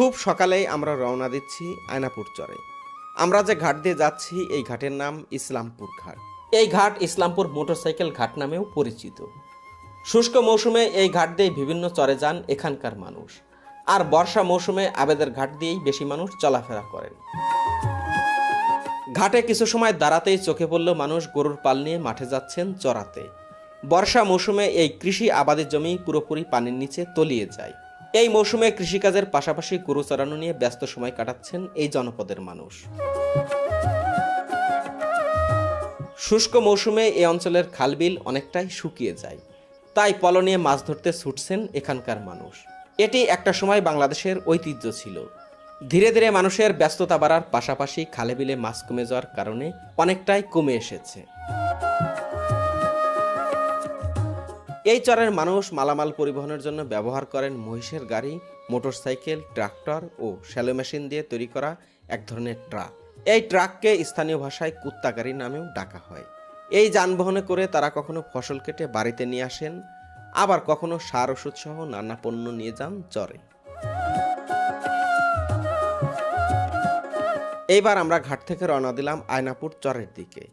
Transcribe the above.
খুব সকালেই আমরা রওনা দিচ্ছি আয়নাপুর চরে। আমরা যে ঘাট দিয়ে যাচ্ছি, এই ঘাটের নাম ইসলামপুর ঘাট। এই ঘাট ইসলামপুর মোটরসাইকেল ঘাট নামেও পরিচিত। শুষ্ক মৌসুমে এই ঘাট দিয়ে বিভিন্ন চরে যান এখানকার মানুষ। আর বর্ষা মৌসুমে আবেদের ঘাট দিয়েই বেশি মানুষ চলাফেরা করেন। ঘাটে কিছু সময় দাঁড়াতেই চোখে পড়ল মানুষ গরুর পাল নিয়ে মাঠে যাচ্ছেন চড়াতে বর্ষা মৌসুমে এই কৃষি আবাদের জমি পুরোপুরি পানির নিচে তলিয়ে যায়। এই মৌসুমে কৃষিকাজের পাশাপাশি গরু চড়ানো নিয়ে ব্যস্ত সময় কাটাচ্ছেন এই জনপদের মানুষ। শুষ্ক মৌসুমে এই অঞ্চলের খালবিল অনেকটাই শুকিয়ে যায়। তাই পল নিয়ে মাছ ধরতে ছুটছেন এখানকার মানুষ। এটি একটা সময় বাংলাদেশের ঐতিহ্য ছিল। ধীরে ধীরে মানুষের ব্যস্ততা বাড়ার পাশাপাশি খালে বিলে মাছ কমে যাওয়ার কারণে অনেকটাই কমে এসেছে। এই চরের মানুষ মালামাল পরিবহনের জন্য ব্যবহার করেন মহিষের গাড়ি, মোটরসাইকেল, ট্রাক্টর ও শ্যালো মেশিন দিয়ে তৈরি করা এক ধরনের ট্রাক। এই ট্রাককে স্থানীয় ভাষায় কুত্তা গাড়ি নামেও ডাকা হয়। এই যানবাহনে করে তারা কখনো ফসল কেটে বাড়িতে নিয়ে আসেন, আবার কখনো সার ওষুধ সহ নানা পণ্য নিয়ে যান চরে। এইবার আমরা ঘাট থেকে রওনা দিলাম আয়নাপুর চরের দিকে।